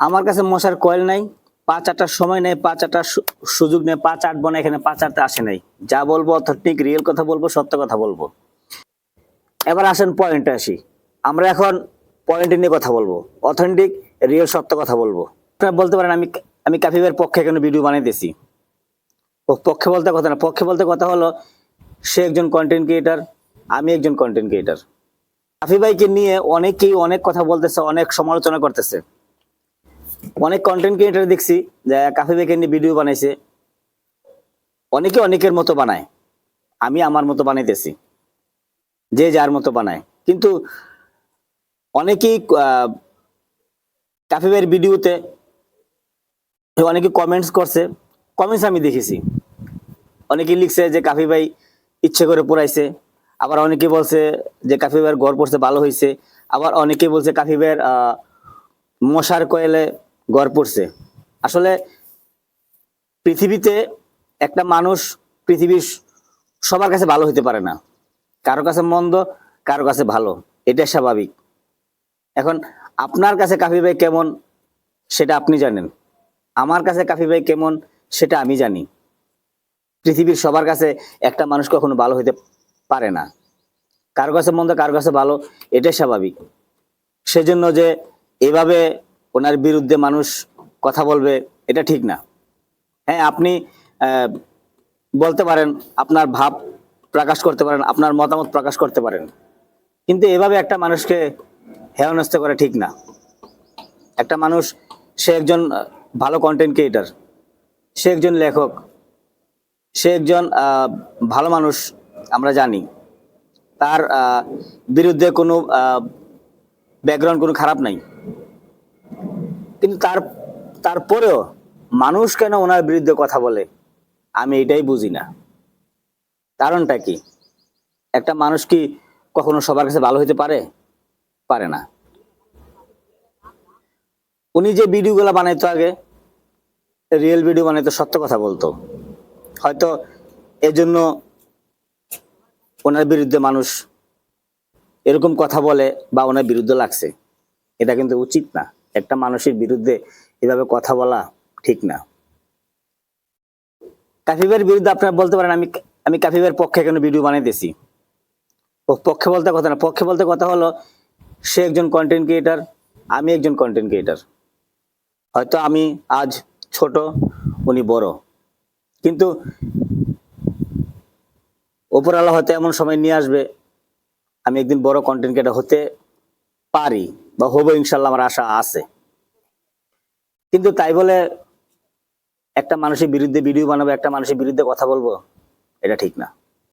আমার কাছে মশার কয়েল নাই, পাঁচ আটটার সময় নেই, পাঁচ আটটার সুযোগ নেই, পাঁচ আটবো না এখানে পাঁচ আটটা আসে নাই। যা বলব অথেন্টিক রিয়েল কথা বলব, সত্য কথা বলব। এবার আসেন পয়েন্টে আসি। আমরা এখন পয়েন্টে নিয়ে কথা বলব। অথেন্টিক রিয়েল সত্য কথা বলব। আপনারা বলতে পারেন, আমি আমি কাফিবের পক্ষে এখানে ভিডিও বানাইতেছি ও পক্ষে বলতে কথা না, পক্ষে বলতে কথা হলো, সে একজন কন্টেন্ট ক্রিয়েটার আমি একজন কন্টেন্ট ক্রিয়েটার কাফি ভাইকে নিয়ে অনেকেই অনেক কথা বলতেছে, অনেক সমালোচনা করতেছে। অনেক কন্টেন্ট ক্রিয়েটার দেখছি, যে কাফি ভাইকে নিয়ে ভিডিও বানাইছে। অনেকে অনেকের মতো বানায়। আমি আমার মতো বানাইতেছি। যে যার মতো বানায়। কিন্তু অনেকেই কাফি ভাইয়ের ভিডিওতে অনেকে কমেন্টস করছে। কমেন্টস আমি দেখেছি। অনেকে লিখছে যে কাফি ভাই ইচ্ছে করে পড়াইছে আবার অনেকে বলছে যে কাফি ভাইয়ের ঘর পড়ছে, ভালো হয়েছে আবার অনেকে বলছে কাফি ভাইয়ের মশার কয়েলে ঘর পড়ছে। আসলে পৃথিবীতে একটা মানুষ পৃথিবীর সবার কাছে ভালো হতে পারে না। কারও কাছে মন্দ, কারও কাছে ভালো। এটা স্বাভাবিক। এখন আপনার কাছে কাফি ভাই কেমন, সেটা আপনি জানেন। আমার কাছে কাফি ভাই কেমন, সেটা আমি জানি। পৃথিবীর সবার কাছে একটা মানুষ কখনো ভালো হতে পারে না। কারও কাছে মন্দ, কারও কাছে ভালো, এটাই স্বাভাবিক। সেজন্য যে এভাবে ওনার বিরুদ্ধে মানুষ কথা বলবে, এটা ঠিক না। হ্যাঁ আপনি বলতে পারেন, আপনার ভাব প্রকাশ করতে পারেন, আপনার মতামত প্রকাশ করতে পারেন। কিন্তু এভাবে একটা মানুষকে হেয়নস্ত করা ঠিক না। একটা মানুষ, সে একজন ভালো কন্টেন্ট ক্রিয়েটার সে একজন লেখক, সে একজন ভালো মানুষ, আমরা জানি। তার বিরুদ্ধে কোনো ব্যাকগ্রাউন্ড কোনো খারাপ নাই। কিন্তু তার, তারপরেও মানুষ কেন ওনার বিরুদ্ধে কথা বলে? আমি এটাই বুঝি না। কারণটা কি? একটা মানুষ কি কখনো সবার কাছে ভালো হতে পারে? পারে না। উনি যে ভিডিওগুলো বানাইতো আগে রিয়েল ভিডিও বানাইতো, সত্য কথা বলতো। হয়তো এজন্য ওনার বিরুদ্ধে মানুষ এরকম কথা বলে বা ওনার বিরুদ্ধে লাগছে। এটা কিন্তু উচিত না। একটা মানুষের বিরুদ্ধে এভাবে কথা বলা ঠিক না। কাফিবের বিরুদ্ধে আপনারা বলতে পারেন, আমি আমি কাফিবের পক্ষে এখানে ভিডিও বানাইতেছি ও পক্ষে বলতে কথা না, পক্ষে বলতে কথা হলো, সে একজন কন্টেন্ট ক্রিয়েটার আমি একজন কন্টেন্ট ক্রিয়েটার হয়তো আমি আজ ছোট, উনি বড়। কিন্তু ওপরওয়ালা হয়তো এমন সময় নিয়ে আসবে, আমি একদিন বড় কন্টেন্ট ক্রিয়েটার হতে পারি। বা হব ইনশাল্লাহ আমার আশা আছে। কিন্তু তাই বলে একটা মানুষের বিরুদ্ধে ভিডিও বানাবো, একটা মানুষের বিরুদ্ধে কথা বলব, এটা ঠিক না।